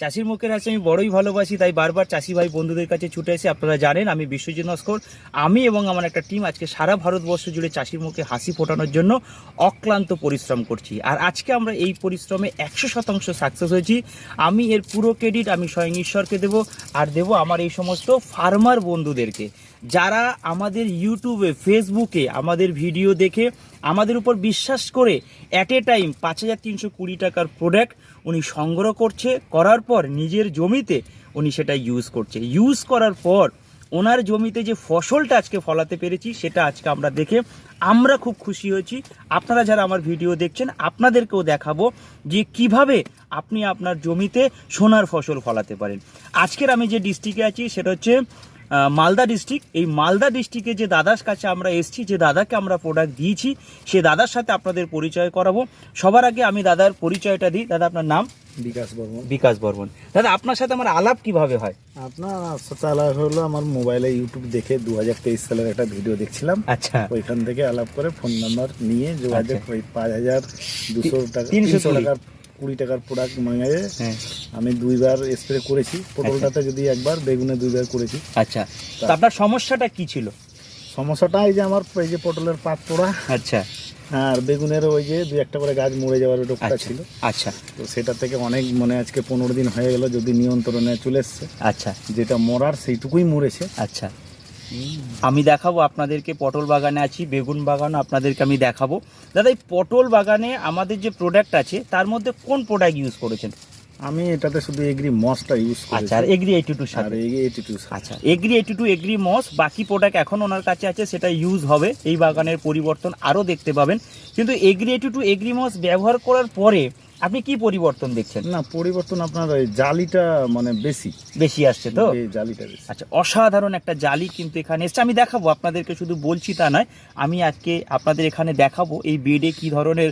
চাষির মুখের হাসি, আমি বড়ই ভালোবাসি, তাই বারবার চাষি ভাই বন্ধুদের কাছে ছুটে এসে আপনারা জানেন, আমি বিশ্বজিৎ নস্কর। আমি এবং আমার একটা টিম আজকে সারা ভারতবর্ষ জুড়ে চাষির মুখে হাসি ফোটানোর জন্য অক্লান্ত পরিশ্রম করছি। আর আজকে আমরা এই পরিশ্রমে একশো শতাংশ সাকসেস হয়েছি। আমি এর পুরো ক্রেডিট আমি স্বয়ং ঈশ্বরকে দেব, আর দেব আমার এই সমস্ত ফার্মার বন্ধুদেরকে। যারা আমাদের ইউটিউবে ফেসবুকে আমাদের ভিডিও দেখে আমাদের উপর বিশ্বাস করে অ্যাট এ টাইম পাঁচ হাজার তিনশো কুড়ি টাকার প্রোডাক্ট উনি সংগ্রহ করছে, করার পর নিজের জমিতে উনি সেটা ইউজ করছে। ইউজ করার পর ওনার জমিতে যে ফসলটা আজকে ফলাতে পেরেছি, সেটা আজকে আমরা দেখে আমরা খুব খুশি হয়েছি। আপনারা যারা আমার ভিডিও দেখছেন, আপনাদেরকেও দেখাবো যে কীভাবে আপনি আপনার জমিতে সোনার ফসল ফলাতে পারেন। আজকের আমি যে ডিস্ট্রিক্টে আছি, সেটা হচ্ছে মালদা ডিস্ট্রিক্ট। এই মালদা ডিস্ট্রিক্টে যে দাদার কাছে আমরা এসেছি যে দাদাকে আমরা প্রোডাক্ট দিয়েছি সে দাদার সাথে আপনাদের পরিচয় করাবো। সবার আগে আমি দাদার পরিচয়টা দিই। দাদা আপনার নাম? বিকাশ বর্মন। বিকাশ বর্মন। দাদা আপনার সাথে আমার আলাপ কীভাবে হয়? আপনার সাথে আলাপ হলো আমার মোবাইলে ইউটিউব দেখে দু হাজার তেইশ সালের একটা ভিডিও দেখছিলাম। আচ্ছা। ওইখান থেকে আলাপ করে ফোন নাম্বার নিয়ে যোগাযোগ আচ্ছা। ওই পাঁচ হাজার দুশো টাকা তিনশো তিনশো টাকার কুড়ি টাকার প্রোডাক্ট মাঙায় হ্যাঁ। আমি দুইবার স্প্রে করেছি। পটলটাতে যদি একবার বেগুনে দুইবার করেছি। আচ্ছা। তো আপনার সমস্যাটা কি ছিল? সমস্যাটা এই যে আমার এই যে পটলের পাত পোড়া। আচ্ছা। আর বেগুনের ওই যে দু একটা করে গাছ মরে যাওয়ার রোগটা আচ্ছা। ছিল। আচ্ছা। তো সেটা থেকে অনেক মানে আজকে পনেরো দিন হয়ে গেল যদি নিয়ন্ত্রণে চলে এসছে। আচ্ছা। যেটা মরার সেইটুকুই মরেছে। আচ্ছা। আমি দেখাবো আপনাদেরকে পটল বাগানে আছি বেগুন বাগানও আপনাদেরকে আমি দেখাবো। দাদা এই পটল বাগানে আমাদের যে প্রোডাক্ট আছে তার মধ্যে কোন প্রোডাক্ট ইউজ করেছেন? আমি এটাতে শুধু এগ্রি মসটা ইউজ আচ্ছা করেছি। আর এগ্রি এইটি টু আর সাথে এইটি টু আচ্ছা agri eighty two agri moss বাকি প্রোডাক্ট এখন ওনার কাছে আছে সেটা ইউজ হবে। এই বাগানের পরিবর্তন আরও দেখতে পাবেন। কিন্তু agri eighty two agri moss ব্যবহার করার পরে আপনি কি পরিবর্তন দেখছেন? না পরিবর্তন আপনার ওই জালিটা মানে বেশি। বেশি আসছে তো? জালিটা বেশি। আচ্ছা অসাধারণ একটা জালি কিন্তু এখানে এসছে। আমি দেখাবো আপনাদেরকে শুধু বলছি তা নয় আমি আজকে আপনাদের এখানে দেখাবো এই বেডে কি ধরনের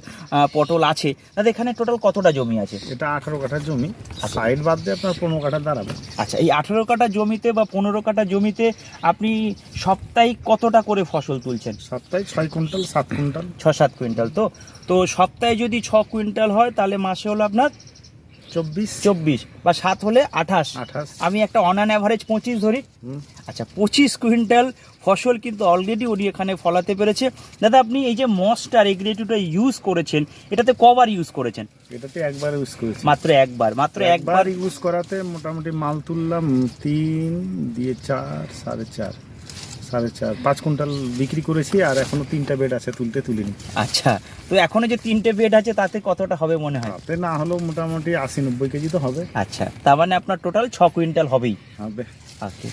পটল আছে। দাদা এখানে টোটাল কতটা জমি আছে? এটা আঠারো কাঠা জমি। সাইড বাদ দিয়ে আপনার পনেরো কাঠা দাঁড়াবে। আচ্ছা এই আঠেরো কাটা জমিতে বা পনেরো কাটা জমিতে আপনি সাপ্তাহিক কতটা করে ফসল তুলছেন? সপ্তাহে ছয় কুইন্টাল সাত কুইন্টাল। ছ সাত কুইন্টাল তো? তো সপ্তাহে যদি ছ কুইন্টাল হয় তাহলে মাসে হলো আপনার? চব্বিশ। চব্বিশ বা সাত হলে আঠাশ। আঠাশ। আমি একটা অন অ্যান অ্যাভারেজ পঁচিশ ধরি। আচ্ছা পঁচিশ কুইন্টাল ফসল কিন্তু অলরেডি উনি এখানে ফলাতে পেরেছে। দাদা আপনি এই যে মস্টার এগ্রেটিভটা ইউজ করেছেন এটাতে কবার ইউজ করেছেন? এটাতে একবার ইউজ করেছি। মাত্র একবার মাত্র একবার ইউজ করাতে মোটামুটি মাল তুললাম তিন দিয়ে চার সাড়ে চার। সাড়ে চার পাঁচ কুইন্টাল বিক্রি করেছি আর এখনও তিনটা বেড আছে তুলতে তুলিনি। আচ্ছা তো এখনও যে তিনটে বেড আছে তাতে কতটা হবে মনে হয়? তাতে না হলেও মোটামুটি আশি নব্বই কেজি তো হবে। আচ্ছা তার মানে আপনার টোটাল ছ কুইন্টাল হবেই। হবে।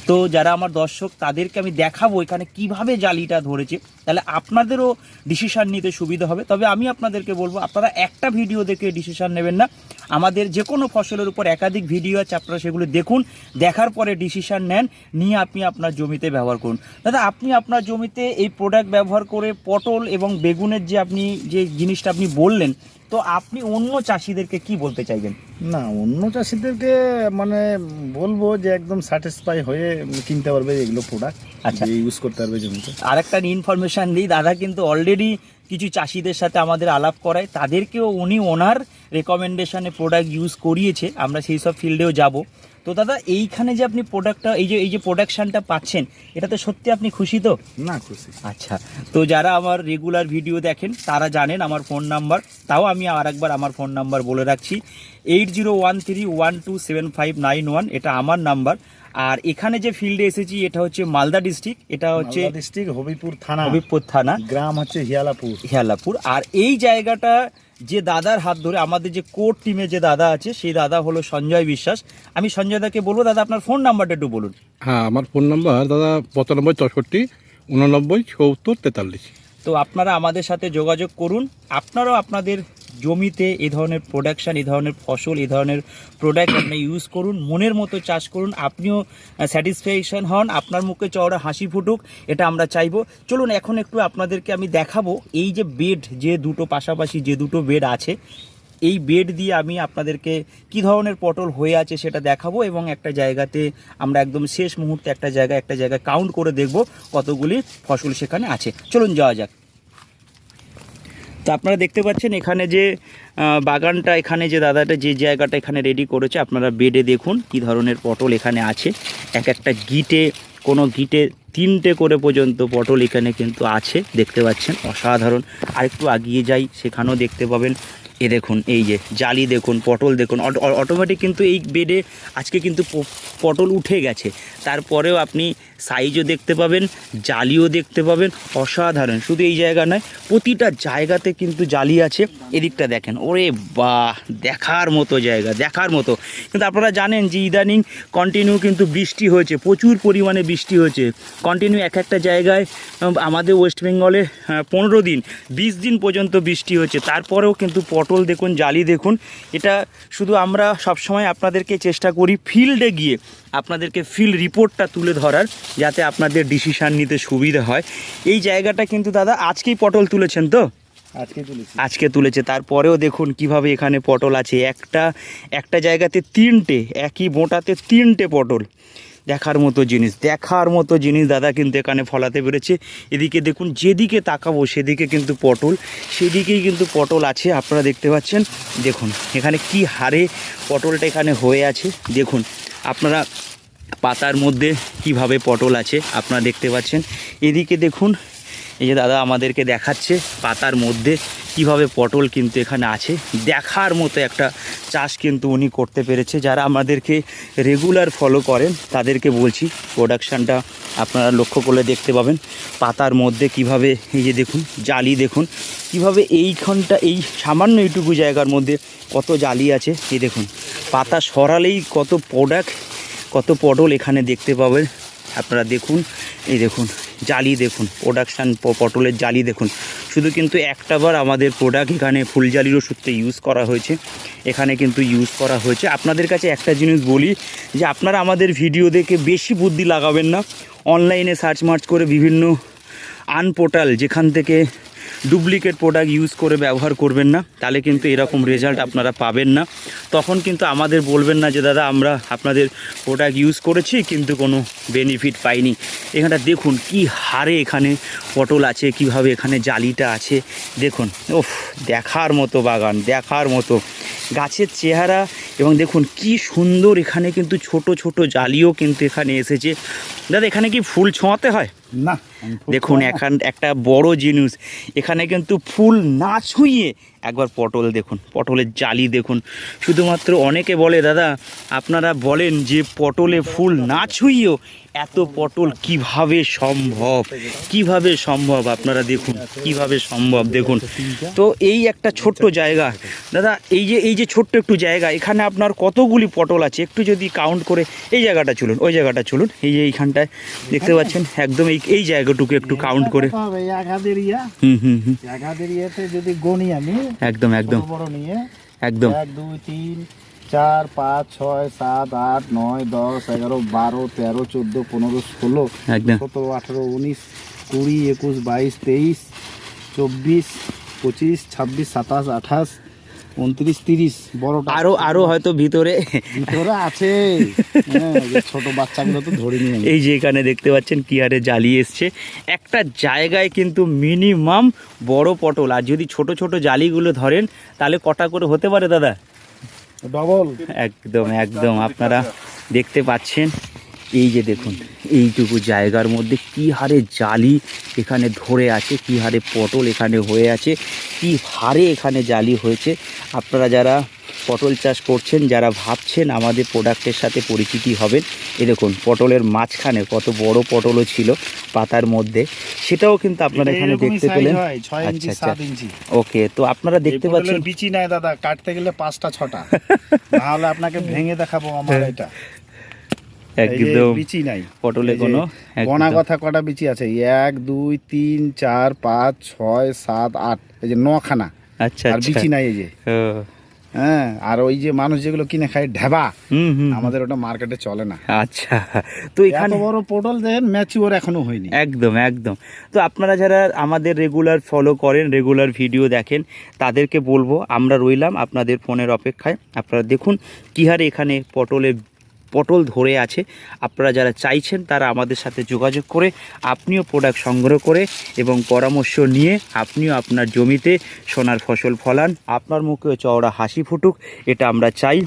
তো যারা আমার দর্শক, তাদেরকে আমি দেখাবো এখানে কীভাবে জালিটা ধরেছে। তাহলে আপনাদেরও ডিসিশান নিতে সুবিধা হবে। তবে আমি আপনাদেরকে বলব, আপনারা একটা ভিডিও দেখে ডিসিশান নেবেন না। আমাদের যে কোনো ফসলের উপর একাধিক ভিডিও আছে, আপনারা সেগুলো দেখুন, দেখার পরে ডিসিশান নেন, নিয়ে আপনি আপনার জমিতে ব্যবহার করুন। দাদা, আপনি আপনার জমিতে এই প্রোডাক্ট ব্যবহার করে পটল এবং বেগুনের যে আপনি, যে জিনিসটা আপনি বললেন তো আপনি অন্য চাষিদেরকে কি বলতে চাইবেন? না অন্য চাষিদেরকে মানে বলব যে একদম স্যাটিসফাই হয়ে কিনতে পারবে এগুলো প্রোডাক্ট আচ্ছা। ইউজ করতে পারবে জমিতে। আর একটা ইনফরমেশান দিই দাদা কিন্তু অলরেডি কিছু চাষিদের সাথে আমাদের আলাপ করায় তাদেরকেও উনি ওনার রেকমেন্ডেশনে প্রোডাক্ট ইউজ করিয়েছে আমরা সেই সব ফিল্ডেও যাব। তো দাদা এইখানে যে আপনি প্রোডাক্টটা এই যে এই যে প্রোডাকশনটা পাচ্ছেন এটা তো সত্যি আপনি খুশি তো? না খুশি। আচ্ছা তো যারা আমার রেগুলার ভিডিও দেখেন তারা জানেন আমার ফোন নাম্বার তাও আমি আর একবার আমার ফোন নাম্বার বলে রাখছি eight zero one three one two seven five nine one এটা আমার নাম্বার আর এখানে যে ফিল্ডে এসেছি এটা হচ্ছে মালদা ডিস্ট্রিক্ট এটা হচ্ছে ডিস্ট্রিক্ট হবিপুর থানা। হবিপুর থানা। গ্রাম হচ্ছে হিয়ালাপুর। হিয়ালাপুর। আর এই জায়গাটা যে দাদার হাত ধরে আমাদের যে কোর টিমে যে দাদা আছে সেই দাদা হলো সঞ্জয় বিশ্বাস। আমি সঞ্জয় দাকে বলব দাদা আপনার ফোন নাম্বারটা একটু বলুন। হ্যাঁ আমার ফোন নাম্বার দাদা পঁচানব্বই চৌষট্টি উননব্বই সত্তর তেতাল্লিশ। তো আপনারা আমাদের সাথে যোগাযোগ করুন। আপনারাও আপনাদের জমিতে এ ধরনের প্রোডাকশান এ ধরনের ফসল, এ ধরনের প্রোডাক্ট আপনি ইউজ করুন, মনের মতো চাষ করুন। আপনিও স্যাটিসফ্যাকশান হন, আপনার মুখে চওড়া হাসি ফুটুক, এটা আমরা চাইব। চলুন, এখন একটু আপনাদেরকে আমি দেখাবো। এই যে বেড যে দুটো পাশাপাশি যে দুটো বেড আছে এই বেড দিয়ে আমি আপনাদেরকে কি ধরনের পটল হয়ে আছে সেটা দেখাবো এবং একটা জায়গাতে আমরা একদম শেষ মুহূর্তে একটা জায়গায় একটা জায়গায় কাউন্ট করে দেখব কতগুলি ফসল সেখানে আছে। চলুন যাওয়া যাক। তো আপনারা দেখতে পাচ্ছেন এখানে যে বাগানটা, এখানে যে দাদাটা যে জায়গাটা এখানে রেডি করেছে, আপনারা বেডে দেখুন কি ধরনের পটল এখানে আছে। এক একটা গিটে, কোনো গিটে তিনটে করে পর্যন্ত পটল এখানে কিন্তু আছে, দেখতে পাচ্ছেন। অসাধারণ। আরেকটু আগিয়ে যাই, সেখানেও দেখতে পাবেন এ দেখুন, এই যে জালি দেখুন, পটল দেখুন অটোমেটিক কিন্তু এই বেডে আজকে কিন্তু পটল উঠে গেছে। তারপরেও আপনি সাইজও দেখতে পাবেন, জালিও দেখতে পাবেন, অসাধারণ। শুধু এই জায়গা নয়, প্রতিটা জায়গাতে কিন্তু জালি আছে। এদিকটা দেখেন, ওরে বাহ, দেখার মতো জায়গা, দেখার মতো। কিন্তু আপনারা জানেন যে ইদানিং কন্টিনিউ কিন্তু বৃষ্টি হয়েছে, প্রচুর পরিমাণে বৃষ্টি হয়েছে। কন্টিনিউ এক একটা জায়গায় আমাদের ওয়েস্ট বেঙ্গলে পনেরো দিন, বিশ দিন পর্যন্ত বৃষ্টি হয়েছে। তারপরেও কিন্তু পটল দেখুন, জালি দেখুন। এটা শুধু আমরা সবসময় আপনাদেরকে চেষ্টা করি ফিল্ডে গিয়ে আপনাদেরকে ফিল্ড রিপোর্টটা তুলে ধরার যাতে আপনাদের ডিসিশান নিতে সুবিধা হয়। এই জায়গাটা কিন্তু দাদা আজকেই পটল তুলেছেন তো? আজকে তুলেছি। আজকে তুলেছে। তারপরেও দেখুন কীভাবে এখানে পটল আছে। একটা একটা জায়গাতে তিনটে একই বোঁটাতে তিনটে পটল। দেখার মতো জিনিস দেখার মতো জিনিস দাদা কিন্তু এখানে ফলাতে পেরেছে। এদিকে দেখুন যেদিকে তাকাবো সেদিকে কিন্তু পটল সেদিকেই কিন্তু পটল আছে আপনারা দেখতে পাচ্ছেন। দেখুন এখানে কি হারে পটলটা এখানে হয়ে আছে। দেখুন আপনারা পাতার মধ্যে কীভাবে পটল আছে আপনারা দেখতে পাচ্ছেন। এদিকে দেখুন, এই যে দাদা আমাদেরকে দেখাচ্ছে পাতার মধ্যে কীভাবে পটল কিন্তু এখানে আছে। দেখার মতো একটা চাষ কিন্তু উনি করতে পেরেছে। যারা আমাদেরকে রেগুলার ফলো করেন, তাদেরকে বলছি প্রোডাকশানটা আপনারা লক্ষ্য করলে দেখতে পাবেন। পাতার মধ্যে কীভাবে, এই যে দেখুন, জালি দেখুন, কীভাবে এইখানটা, এই সামান্য এইটুকু জায়গার মধ্যে কত জালি আছে, এই দেখুন। পাতা সরালেই কত প্রোডাক্ট কত পটল এখানে দেখতে পাবেন আপনারা দেখুন, এই দেখুন, জালি দেখুন প্রোডাকশান পটলের জালি দেখুন। শুধু কিন্তু একটাবার আমাদের প্রোডাক্ট এখানে ফুল জালির ওষুধতে ইউজ করা হয়েছে। এখানে কিন্তু ইউজ করা হয়েছে। আপনাদের কাছে একটা জিনিস বলি, যে আপনারা আমাদের ভিডিও দেখে বেশি বুদ্ধি লাগাবেন না। অনলাইনে সার্চ মার্চ করে বিভিন্ন আনপোর্টাল যেখান থেকে ডুপ্লিকেট প্রোডাক্ট ইউজ করে ব্যবহার করবেন না। তাহলে কিন্তু এরকম রেজাল্ট আপনারা পাবেন না। তখন কিন্তু আমাদের বলবেন না যে, দাদা, আমরা আপনাদের প্রোডাক্ট ইউজ করেছি, কিন্তু কোনো বেনিফিট পাইনি। এখানটা দেখুন, কি হারে এখানে পটল আছে, কীভাবে এখানে জালিটা আছে। দেখুন ওফ দেখার মতো বাগান, দেখার মতো। গাছের চেহারা, এবং দেখুন, কি সুন্দর এখানে কিন্তু ছোট ছোট জালিও কিন্তু এখানে এসেছে। দাদা এখানে কি ফুল ছোঁয়াতে হয়? না দেখুন এখান একটা বড় জিনিস এখানে কিন্তু ফুল না ছুঁয়ে একবার পটল দেখুন পটলের জালি দেখুন। শুধুমাত্র অনেকে বলে দাদা আপনারা বলেন যে পটলে ফুল না ছুঁয়েও এত পটল কীভাবে সম্ভব? কীভাবে সম্ভব? আপনারা দেখুন কীভাবে সম্ভব দেখুন। তো এই একটা ছোট্ট জায়গা। দাদা এই যে এই যে ছোট্ট একটু জায়গা এখানে আপনার কতগুলি পটল আছে? একটু যদি কাউন্ট করে এই জায়গাটা চলুন ওই জায়গাটা চলুন। এই যে এইখানটায় দেখতে পাচ্ছেন, একদম এই এই জায়গাটুকু একটু কাউন্ট করে। যদি একদম একদম। নিয়ে একদম। এক দুই তিন চার পাঁচ ছয় সাত আট নয় দশ এগারো বারো তেরো চোদ্দ পনেরো ষোলো একদম। সতেরো আঠেরো উনিশ কুড়ি একুশ বাইশ তেইশ চব্বিশ পঁচিশ ছাব্বিশ সাতাশ আঠাশ উনত্রিশ তিরিশ বড়টা আরও আরও হয়তো ভিতরে। ভিতরে আছে। হ্যাঁ, ছোট বাচ্চাগুলো তো ধরে নিয়ে এই যে এখানে দেখতে পাচ্ছেন কি হারে জ্বালিয়ে এসছে। একটা জায়গায় কিন্তু মিনিমাম বড় পটল। আর যদি ছোট ছোট জালিগুলো ধরেন তাহলে কটা করে হতে পারে দাদা? ডবল একদম একদম। আপনারা দেখতে পাচ্ছেন। এই যে দেখুন এইটুকু জায়গার মধ্যে কি হারে জালি এখানে ধরে আছে কি হারে পটল এখানে হয়ে আছে কি হারে এখানে জালি হয়েছে। আপনারা যারা পটল চাষ করছেন যারা ভাবছেন আমাদের প্রোডাক্টের সাথে পরিচিতি হবেন এ দেখুন পটলের মাঝখানে কত বড় পটলও ছিল পাতার মধ্যে। সেটাও কিন্তু আপনারা এখানে দেখতে পেলেন। আচ্ছা, আচ্ছা। ওকে তো আপনারা দেখতে পাচ্ছেন বিচি নাই দাদা কাটতে গেলে পাঁচটা ছটা। তাহলে আপনাকে ভেঙে দেখাবো আমার এটা। এই যে একদম বিচি নাই। পটলে কোনো গোনা কথা কটা বিচি আছে? এক দুই তিন চার পাঁচ ছয় সাত আট। এই যে নখানা। আচ্ছা আর আচ্ছা। বিচি নাই এই যে। হ্যাঁ আর ওই যে মানুষ যেগুলো কিনে খায় ঢেবা হুম হুম। আমাদের ওটা মার্কেটে চলে না। আচ্ছা। তো এখানে বড় পটল দেন ম্যাচিওর এখনও হয়নি। একদম একদম। তো আপনারা যারা আমাদের রেগুলার ফলো করেন রেগুলার ভিডিও দেখেন তাদেরকে বলব আমরা রইলাম আপনাদের ফোনের অপেক্ষায়। আপনারা দেখুন কী হারে এখানে পটলে পটল ধরে আছে। আপনারা যারা চাইছেন তারা আমাদের সাথে যোগাযোগ করে আপনিও প্রোডাক্ট সংগ্রহ করে এবং পরামর্শ নিয়ে আপনিও আপনার জমিতে সোনার ফসল ফলান। আপনার মুখেও চওড়া হাসি ফুটুক, এটা আমরা চাই।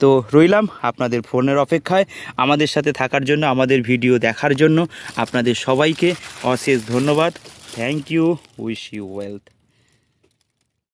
তো রইলাম আপনাদের ফোনের অপেক্ষায়। আমাদের সাথে থাকার জন্য, আমাদের ভিডিও দেখার জন্য আপনাদের সবাইকে অশেষ ধন্যবাদ। Thank you wish you wealth